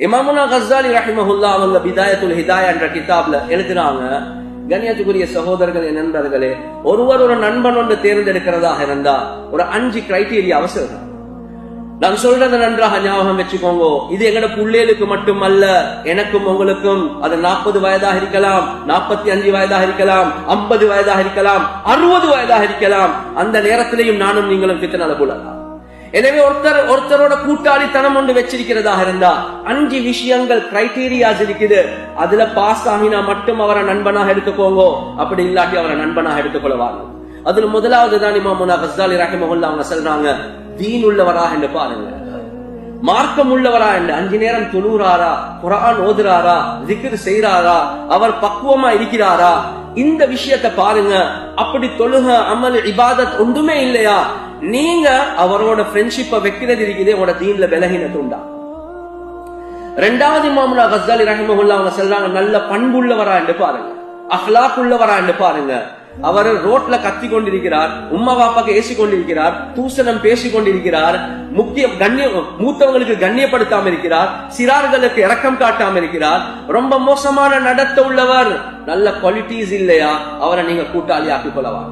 இமாமுனா கசாலி ரஹிமஹுல்லா அவங்க பிதாயத்துல் ஹிதாயா என்ற கிதாப்ல எழுதுறாங்க கண்ணியத்துக்குரிய சகோதரர்களே நண்பர்களே ஒருவர் ஒரு நண்பன் ஒன்று தேர்ந்தெடுக்கிறதாக இருந்தா ஒரு அஞ்சு கிரைட்டீரியா அவசியம் நான் சொல்றதை நன்றாக ஞாபகம் வச்சுக்கோங்க. இது எங்கட புள்ளேலுக்கு மட்டுமல்ல எனக்கும் உங்களுக்கும். அது நாற்பது வயதாக இருக்கலாம் நாற்பத்தி அஞ்சு வயதாக இருக்கலாம் ஐம்பது வயதாக இருக்கலாம் அறுபது வயதாக இருக்கலாம். அந்த நேரத்திலையும் நானும் நீங்களும் பித்தனால போலலாம் எனவே ஒருத்தர் ஒருத்தரோட கூட்டாளித்தனம் ஒன்று வச்சிருக்கிறதாக இருந்தா அஞ்சு விஷயங்கள் கிரைட்டீரியாஸ் இருக்குது. அதுல பாஸ் ஆகினா மட்டும் அவரை நண்பனாக எடுத்துக்கோங்க. அப்படி இல்லாட்டி அவரை நண்பனாக எடுத்துக்கொள்ளவாங்க அதுல முதலாவது தான் இமாமுனா கஸ்தாலி ரஹிமஹுல்லா அவங்க சொல்றாங்க தீன் உள்ளவரா என்று பாருங்க மார்க்கம் உள்ளவரா என்று அஞ்சு நேரம் தொழுகிறாரா? குரான் ஓதுறாரா? திக்ரு செய்யறாரா அவர் பக்குவமா இருக்கிறாரா? இந்த விஷயத்தை பாருங்க. அப்படி தொழுக அமல் இபாதத் ஒன்றுமே இல்லையா? நீங்க அவரோட ஃப்ரெண்ட்ஷிப்பை வைக்கிறது இருக்குது உங்களோட தீன்ல விலகினது ரெண்டாவது மாமுனா கஸ்தாலி ரஹிமஹுல்லா அவங்க சொல்றாங்க நல்ல பண்புள்ளவரா என்று பாருங்க. அஹ்லாக் உள்ளவரா என்று பாருங்க. அவர் ரோட்ல கத்தி கொண்டிருக்கிறார் உம்மா பாப்பாக்கு ஏசி கொண்டிருக்கிறார் தூசணம் பேசி கொண்டிருக்கிறார் முக்கிய கண்ணிய மூத்தவங்களுக்கு கண்ணியப்படுத்தாம இருக்கிறார் சிறார்களுக்கு இரக்கம் காட்டாம இருக்கிறார் ரொம்ப மோசமான நடத்த உள்ளவர். நல்ல குவாலிட்டிஸ் இல்லையா? அவரை நீங்க கூட்டாளி ஆக்கி கொள்ளவா?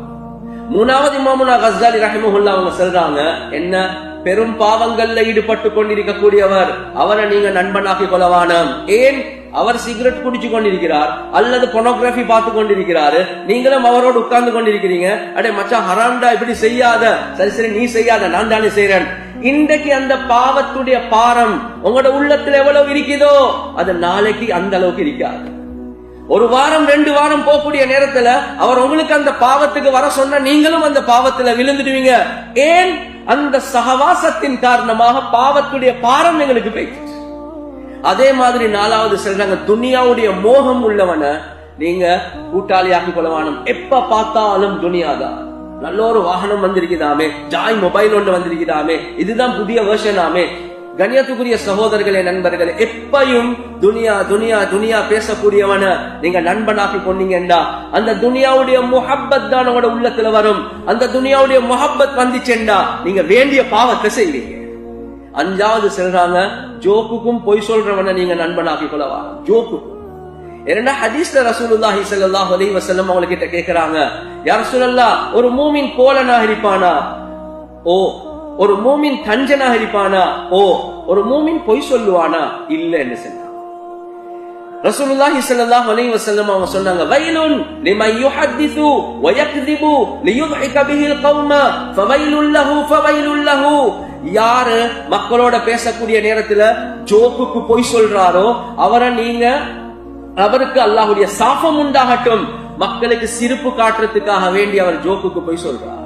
மூணாவது இமாமுனா கஸ்தாலி ரஹிமஹுல்லா அவங்க சொல்றாங்க என்ன? பெரும் பாவங்கள்ல ஈடுபட்டு கொண்டிருக்கக்கூடியவர். அவரை நீங்க நண்பனாக்கி கொள்ளவானம். ஏன்? அவர் சிகரெட் குடிச்சு கொண்டிருக்கிறார் அல்லது பொனோகிராஃபி பார்த்து கொண்டிருக்கிறாரு. நீங்களும் அவரோடு உட்கார்ந்து கொண்டிருக்கிறீங்க. அடே மச்சான் ஹராண்டா இப்படி செய்யாத. சரி சரி நீ செய்யாத நான் தானே செய்யறேன் இன்றைக்கு அந்த பாவத்துடைய பாரம் உங்களோட உள்ளத்துல எவ்வளவு இருக்குதோ அது நாளைக்கு அந்த அளவுக்கு இருக்காது. ஒரு வாரம் ரெண்டு வாரம் போகக்கூடிய நேரத்துல அவர் உங்களுக்கு அந்த பாவத்துக்கு வர சொன்னா நீங்களும் அந்த பாவத்துல விழுந்துடுவீங்க. ஏன்? அந்த சகவாசத்தின் காரணமாக பாவத்துடைய பாரம் எங்களுக்கு போயிடுச்சு. அதே மாதிரி நாலாவது சொல்றாங்க துனியாவுடைய மோகம் உள்ளவனை நீங்க கூட்டாளியாக்கி கொள்ளவானும். எப்ப பார்த்தாலும் துனியாதான் நல்ல ஒரு வாகனம் வந்திருக்குதாமே ஜாய் மொபைல் ஒன்று வந்திருக்குதாமே இதுதான் புதிய வேர்ஷனாமே கண்ணியத்துக்குரிய சகோதரர்களே நண்பர்களே எப்பையும் துனியா துனியா துனியா பேசக்கூடியவன நீங்க நண்பனாக்கி கொண்டீங்கடா அந்த துனியாவுடைய முஹப்பத் தான் உங்களோட உள்ளத்துல வரும். அந்த துனியாவுடைய முஹப்பத் வந்துச்சேண்டா. நீங்க வேண்டிய பாவத்தை செய்வீங்க. அஞ்சாவது சொல்றாங்க ஜோக்குக்கும் பொய் சொல்றவன நீங்க நண்பனாக்கி கொள்ளவா? ஜோக்குக்கும் இரண்டா ஹதீஸ்ல ரசூலுல்லாஹி ஸல்லல்லாஹு அலைஹி வஸல்லம் அவங்க கிட்ட கேக்குறாங்க யா ரசூலல்லாஹ் ஒரு மூமின் கோலனாக இருப்பானா? ஓ ஒரு மூமின் கஞ்சனாக இருப்பானா? ஓ ஒரு மூமின் பொய் சொல்லுவானா? இல்லன்னு சொன்னாங்க. ரசூலுல்லாஹி ஸல்லல்லாஹு அலைஹி வஸல்லம் அவங்க சொன்னாங்க வைலுன் லிமன் யுஹத்திஸு வ யக்திபு லியுத்ஹிக பிஹில் கௌம ஃபவைலுல் லஹு ஃபவைலுல் லஹு. யாரு மக்களோட பேசக்கூடிய நேரத்துல ஜோக்குக்கு பொய் சொல்றாரோ அவரை நீங்க அவருக்கு அல்லாஹுடைய சாபம் உண்டாகட்டும். மக்களுக்கு சிரிப்பு காட்டுறதுக்காக வேண்டி அவர் ஜோக்குக்கு பொய் சொல்றார்.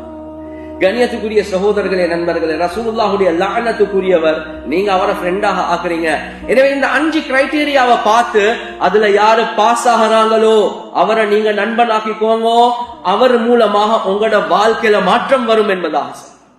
கண்ணியத்துக்குரிய சகோதரர்களே நண்பர்களே ரசூலுல்லாஹுடைய லானத்துக்குரியவர் நீங்க அவரை ஃப்ரெண்டாக ஆக்குறீங்க. எனவே இந்த அஞ்சு கிரைட்டீரியாவை பார்த்து அதுல யாரு பாஸ் ஆகிறாங்களோ அவரை நீங்க நண்பனாக்கிக்கோங்க அவர் மூலமாக உங்களோட வாழ்க்கையில மாற்றம் வரும் என்பதாக